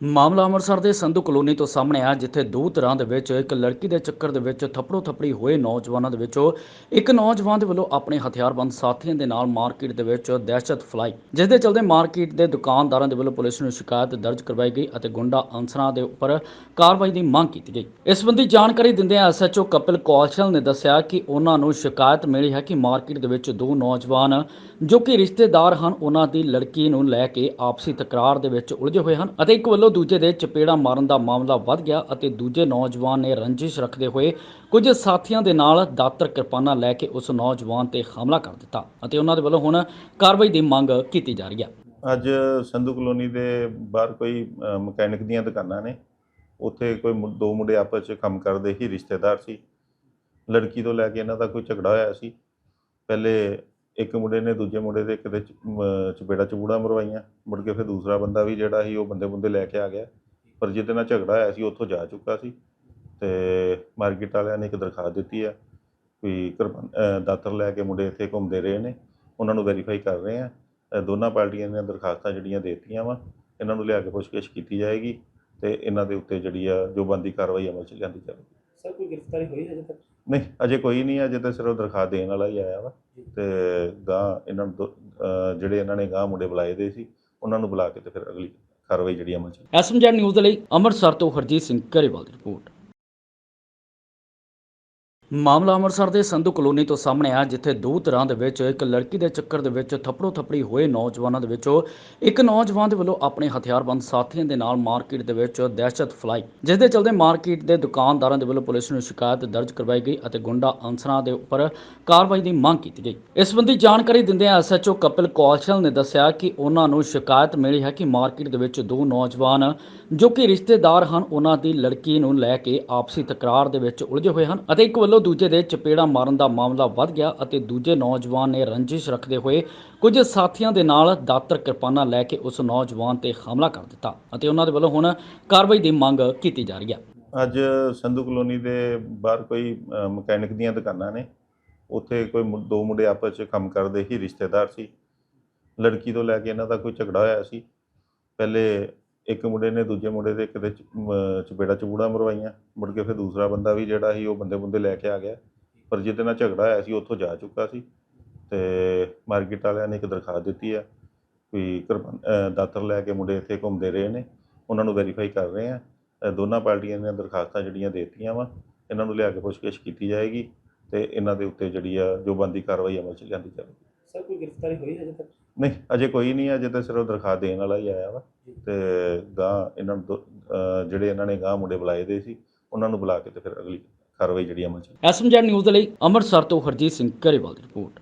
ਮਾਮਲਾ ਅੰਮ੍ਰਿਤਸਰ ਦੇ ਸੰਧੂ ਕਲੋਨੀ ਤੋਂ ਸਾਹਮਣੇ ਆ, ਜਿੱਥੇ ਦੋ ਤਰ੍ਹਾਂ ਦੇ ਵਿੱਚ, ਇੱਕ ਲੜਕੀ ਦੇ ਚੱਕਰ ਦੇ ਵਿੱਚ ਥੱਪੜੋ ਥੱਪੜੀ ਹੋਏ ਨੌਜਵਾਨਾਂ ਦੇ ਵਿੱਚੋਂ ਇੱਕ ਨੌਜਵਾਨ ਦੇ ਵੱਲੋਂ ਆਪਣੇ ਹਥਿਆਰਬੰਦ ਸਾਥੀਆਂ ਦੇ ਨਾਲ ਮਾਰਕੀਟ ਦੇ ਵਿੱਚ ਦਹਿਸ਼ਤ ਫੈਲਾਈ। ਜਿਸ ਦੇ ਚਲਦੇ ਮਾਰਕੀਟ ਦੇ ਦੁਕਾਨਦਾਰਾਂ ਦੇ ਵੱਲੋਂ ਪੁਲਿਸ ਨੂੰ ਸ਼ਿਕਾਇਤ ਦਰਜ ਕਰਵਾਈ ਗਈ ਅਤੇ ਗੁੰਡਾ ਅਨਸਰਾਂ ਦੇ ਉੱਪਰ ਕਾਰਵਾਈ ਦੀ ਮੰਗ ਕੀਤੀ ਗਈ। ਇਸ ਸੰਬੰਧੀ ਜਾਣਕਾਰੀ ਦਿੰਦਿਆਂ ਐਸਐਚਓ ਕਪਿਲ ਕੌਸ਼ਲ ਨੇ ਦੱਸਿਆ ਕਿ ਉਹਨਾਂ ਨੂੰ ਸ਼ਿਕਾਇਤ ਮਿਲੀ ਹੈ ਕਿ ਮਾਰਕੀਟ ਦੇ ਵਿੱਚ ਦੋ ਨੌਜਵਾਨ, ਜੋ ਕਿ ਰਿਸ਼ਤੇਦਾਰ ਹਨ, ਉਹਨਾਂ ਦੀ ਲੜਕੀ ਨੂੰ ਲੈ ਕੇ ਆਪਸੀ ਤਕਰਾਰ ਦੇ ਵਿੱਚ ਉਲਝੇ ਹੋਏ ਹਨ ਅਤੇ ਇੱਕ ਵੱਲੋਂ ਦੂਜੇ ਦੇ ਚਪੇੜਾ ਮਾਰਨ ਦਾ ਮਾਮਲਾ ਵੱਧ ਗਿਆ ਅਤੇ ਦੂਜੇ ਨੌਜਵਾਨ ਨੇ ਰੰਜਿਸ਼ ਰੱਖਦੇ ਹੋਏ ਕੁਝ ਸਾਥੀਆਂ ਦੇ ਨਾਲ ਦਾਤਰ ਕਿਰਪਾਨਾਂ ਲੈ ਕੇ ਉਸ ਨੌਜਵਾਨ ਤੇ ਹਮਲਾ ਕਰ ਦਿੱਤਾ ਅਤੇ ਉਹਨਾਂ ਦੇ ਵੱਲੋਂ ਹੁਣ ਕਾਰਵਾਈ ਦੀ ਮੰਗ ਕੀਤੀ ਜਾ ਰਹੀ ਹੈ। ਅੱਜ ਸੰਧੂ ਕਲੋਨੀ ਦੇ ਬਾਹਰ ਕੋਈ ਮਕੈਨਿਕ ਦੀਆਂ ਦੁਕਾਨਾਂ ਨੇ। ਉੱਥੇ ਕੋਈ ਦੋ ਮੁੰਡੇ ਆਪਸ 'ਚ ਕੰਮ ਕਰਦੇ ਹੀ ਰਿਸ਼ਤੇਦਾਰ ਸੀ। ਲੜਕੀ ਤੋਂ ਲੈ ਕੇ ਇਹਨਾਂ ਦਾ ਕੋਈ ਝਗੜਾ ਹੋਇਆ ਸੀ। ਪਹਿਲੇ ਇੱਕ ਮੁੰਡੇ ਨੇ ਦੂਜੇ ਮੁੰਡੇ ਦੇ ਕਿਤੇ ਚਪੇੜਾ ਚਪੂੜਾ ਮਰਵਾਈਆਂ। ਮੁੜ ਕੇ ਫਿਰ ਦੂਸਰਾ ਬੰਦਾ ਵੀ ਜਿਹੜਾ ਸੀ, ਉਹ ਬੰਦੇ ਬੰਦੇ ਲੈ ਕੇ ਆ ਗਿਆ। ਪਰ ਜਿਹਦੇ ਨਾਲ ਝਗੜਾ ਹੋਇਆ ਸੀ, ਉੱਥੋਂ ਜਾ ਚੁੱਕਾ ਸੀ। ਤੇ ਮਾਰਕੀਟ ਵਾਲਿਆਂ ਨੇ ਇੱਕ ਦਰਖਾਸਤ ਦਿੱਤੀ ਆ ਵੀ ਕਿਰਪਾਨ ਦਾਤਰ ਲੈ ਕੇ ਮੁੰਡੇ ਇੱਥੇ ਘੁੰਮਦੇ ਰਹੇ ਨੇ। ਉਹਨਾਂ ਨੂੰ ਵੈਰੀਫਾਈ ਕਰ ਰਹੇ ਆ। ਦੋਨਾਂ ਪਾਰਟੀਆਂ ਨੇ ਦਰਖਾਸਤਾਂ ਜਿਹੜੀਆਂ ਦੇ ਦਿੱਤੀਆਂ ਵਾ, ਇਹਨਾਂ ਨੂੰ ਲਿਆ ਕੇ ਪੁੱਛਗਿੱਛ ਕੀਤੀ ਜਾਏਗੀ ਤੇ ਇਹਨਾਂ ਦੇ ਉੱਤੇ ਜਿਹੜੀ ਆ ਜੋ ਬੰਦੀ ਕਾਰਵਾਈ ਅਮਲ 'ਚ ਲਿਆਂਦੀ ਜਾਵੇਗੀ। ਸਰ, ਕੋਈ ਗ੍ਰਿਫਤਾਰੀ ਹੋਈ ਹਜੇ ਤੱਕ? ਨਹੀਂ ਅਜੇ ਕੋਈ ਨਹੀਂ ਅਜੇ ਤਾਂ ਸਿਰਫ ਦਰਖਾਸਤ ਦੇਣ ਵਾਲਾ ਹੀ ਆਇਆ ਵਾ। ਤੇ ਗਾਂ ਇਹਨਾਂ ਨੂੰ ਦੋ- ਅ, ਜਿਹੜੇ ਇਹਨਾਂ ਨੇ ਗਾਂ ਮੁੰਡੇ ਬੁਲਾਏ ਦੇ ਸੀ ਉਹਨਾਂ ਨੂੰ ਬੁਲਾ ਕੇ ਤੇ ਫਿਰ ਅਗਲੀ ਕਾਰਵਾਈ ਜਿਹੜੀ ਅਮਲ 'ਚ ਐਸਐਮਜੀ ਨਿਊਜ਼ ਦੇ ਲਈ ਅੰਮ੍ਰਿਤਸਰ ਤੋਂ ਹਰਜੀਤ ਸਿੰਘ ਘਰੇਵਾਲ ਦੀ ਰਿਪੋਰਟ। ਮਾਮਲਾ ਅੰਮ੍ਰਿਤਸਰ ਦੇ ਸੰਧੂ ਕਲੋਨੀ ਤੋਂ ਸਾਹਮਣੇ ਆ, ਜਿੱਥੇ ਦੋ ਤਰ੍ਹਾਂ ਦੇ ਵਿੱਚ, ਇੱਕ ਲੜਕੀ ਦੇ ਚੱਕਰ ਦੇ ਵਿੱਚ ਥੱਪੜੋ ਥੱਪੜੀ ਹੋਏ ਨੌਜਵਾਨਾਂ ਦੇ ਵਿੱਚੋਂ ਇੱਕ ਨੌਜਵਾਨ ਦੇ ਵੱਲੋਂ ਆਪਣੇ ਹਥਿਆਰਬੰਦ ਸਾਥੀਆਂ ਦੇ ਨਾਲ ਮਾਰਕੀਟ ਦੇ ਵਿੱਚ ਦਹਿਸ਼ਤ ਫੈਲਾਈ। ਜਿਸ ਦੇ ਚਲਦੇ ਮਾਰਕੀਟ ਦੇ ਦੁਕਾਨਦਾਰਾਂ ਦੇ ਵੱਲੋਂ ਪੁਲਿਸ ਨੂੰ ਸ਼ਿਕਾਇਤ ਦਰਜ ਕਰਵਾਈ ਗਈ ਅਤੇ ਗੁੰਡਾ ਅਨਸਰਾਂ ਦੇ ਉੱਪਰ ਕਾਰਵਾਈ ਦੀ ਮੰਗ ਕੀਤੀ ਗਈ। ਇਸ ਸੰਬੰਧੀ ਜਾਣਕਾਰੀ ਦਿੰਦਿਆਂ ਐਸਐਚਓ ਕਪਿਲ ਕੌਸ਼ਲ ਨੇ ਦੱਸਿਆ ਕਿ ਉਹਨਾਂ ਨੂੰ ਸ਼ਿਕਾਇਤ ਮਿਲੀ ਹੈ ਕਿ ਮਾਰਕੀਟ ਦੇ ਵਿੱਚ ਦੋ ਨੌਜਵਾਨ, ਜੋ ਕਿ ਰਿਸ਼ਤੇਦਾਰ ਹਨ, ਉਹਨਾਂ ਦੀ ਲੜਕੀ ਨੂੰ ਲੈ ਕੇ ਆਪਸੀ ਤਕਰਾਰ ਦੇ ਵਿੱਚ ਉਲਝੇ ਹੋਏ ਹਨ ਅਤੇ ਇੱਕ ਵੱਲੋਂ ਦੂਜੇ ਦੇ ਚਪੇੜਾ ਮਾਰਨ ਦਾ ਮਾਮਲਾ ਵੱਧ ਗਿਆ ਅਤੇ ਦੂਜੇ ਨੌਜਵਾਨ ਨੇ ਰੰਜਿਸ਼ ਰੱਖਦੇ ਹੋਏ ਕੁਝ ਸਾਥੀਆਂ ਦੇ ਨਾਲ ਦਾਤਰ ਕਿਰਪਾਨਾਂ ਲੈ ਕੇ ਉਸ ਨੌਜਵਾਨ ਤੇ ਹਮਲਾ ਕਰ ਦਿੱਤਾ ਅਤੇ ਉਹਨਾਂ ਦੇ ਵੱਲੋਂ ਹੁਣ ਕਾਰਵਾਈ ਦੀ ਮੰਗ ਕੀਤੀ ਜਾ ਰਹੀ ਹੈ। ਅੱਜ ਸੰਧੂ ਕਲੋਨੀ ਦੇ ਬਾਹਰ ਕੋਈ ਮਕੈਨਿਕ ਦੀਆਂ ਦੁਕਾਨਾਂ ਨੇ। ਉੱਥੇ ਕੋਈ ਦੋ ਮੁੰਡੇ ਆਪਸ 'ਚ ਕੰਮ ਕਰਦੇ ਹੀ ਰਿਸ਼ਤੇਦਾਰ ਸੀ। ਲੜਕੀ ਤੋਂ ਲੈ ਕੇ ਇਹਨਾਂ ਦਾ ਕੋਈ ਝਗੜਾ ਹੋਇਆ ਸੀ। ਪਹਿਲੇ ਇੱਕ ਮੁੰਡੇ ਨੇ ਦੂਜੇ ਮੁੰਡੇ ਦੇ ਕਿਤੇ ਚਪੇੜਾ ਚਪੂੜਾ ਮਰਵਾਈਆਂ। ਮੁੜ ਕੇ ਫਿਰ ਦੂਸਰਾ ਬੰਦਾ ਵੀ ਜਿਹੜਾ ਸੀ, ਉਹ ਬੰਦੇ ਬੰਦੇ ਲੈ ਕੇ ਆ ਗਿਆ। ਪਰ ਜਿਹਦੇ ਨਾਲ ਝਗੜਾ ਹੋਇਆ ਸੀ, ਉੱਥੋਂ ਜਾ ਚੁੱਕਾ ਸੀ। ਤੇ ਮਾਰਕੀਟ ਵਾਲਿਆਂ ਨੇ ਇੱਕ ਦਰਖਾਸਤ ਦਿੱਤੀ ਆ ਵੀ ਕਿਰਪਾਨ ਦਾਤਰ ਲੈ ਕੇ ਮੁੰਡੇ ਇੱਥੇ ਘੁੰਮਦੇ ਰਹੇ ਨੇ। ਉਹਨਾਂ ਨੂੰ ਵੈਰੀਫਾਈ ਕਰ ਰਹੇ ਆ। ਦੋਨਾਂ ਪਾਰਟੀਆਂ ਨੇ ਦਰਖਾਸਤਾਂ ਜਿਹੜੀਆਂ ਦੇ ਦਿੱਤੀਆਂ ਵਾ, ਇਹਨਾਂ ਨੂੰ ਲਿਆ ਕੇ ਪੁੱਛਗਿੱਛ ਕੀਤੀ ਜਾਏਗੀ ਤੇ ਇਹਨਾਂ ਦੇ ਉੱਤੇ ਜਿਹੜੀ ਆ ਜੋ ਬੰਦੀ ਕਾਰਵਾਈ ਅਮਲ 'ਚ ਲਿਆਂਦੀ ਜਾਵੇਗੀ। ਸਰ, ਕੋਈ ਗ੍ਰਿਫਤਾਰੀ ਹੋਈ ਹਜੇ ਤੱਕ? ਨਹੀਂ ਅਜੇ ਕੋਈ ਨਹੀਂ ਅਜੇ ਤਾਂ ਸਿਰਫ ਦਰਖਾਸਤ ਦੇਣ ਵਾਲਾ ਹੀ ਆਇਆ ਵਾ। ਤੇ ਗਾਂ ਇਹਨਾਂ ਨੂੰ ਦੋ- ਜਿਹੜੇ ਇਹਨਾਂ ਨੇ ਗਾਂ ਮੁੰਡੇ ਬੁਲਾਏ ਦੇ ਸੀ ਉਹਨਾਂ ਨੂੰ ਬੁਲਾ ਕੇ ਤੇ ਫਿਰ ਅਗਲੀ ਕਾਰਵਾਈ ਜਿਹੜੀ ਅਮਲ 'ਚ ਐਸਐਮਜੀ ਨਿਊਜ਼ ਦੇ ਲਈ ਅੰਮ੍ਰਿਤਸਰ ਤੋਂ ਹਰਜੀਤ ਸਿੰਘ ਘਰੇਵਾਲ ਦੀ ਰਿਪੋਰਟ।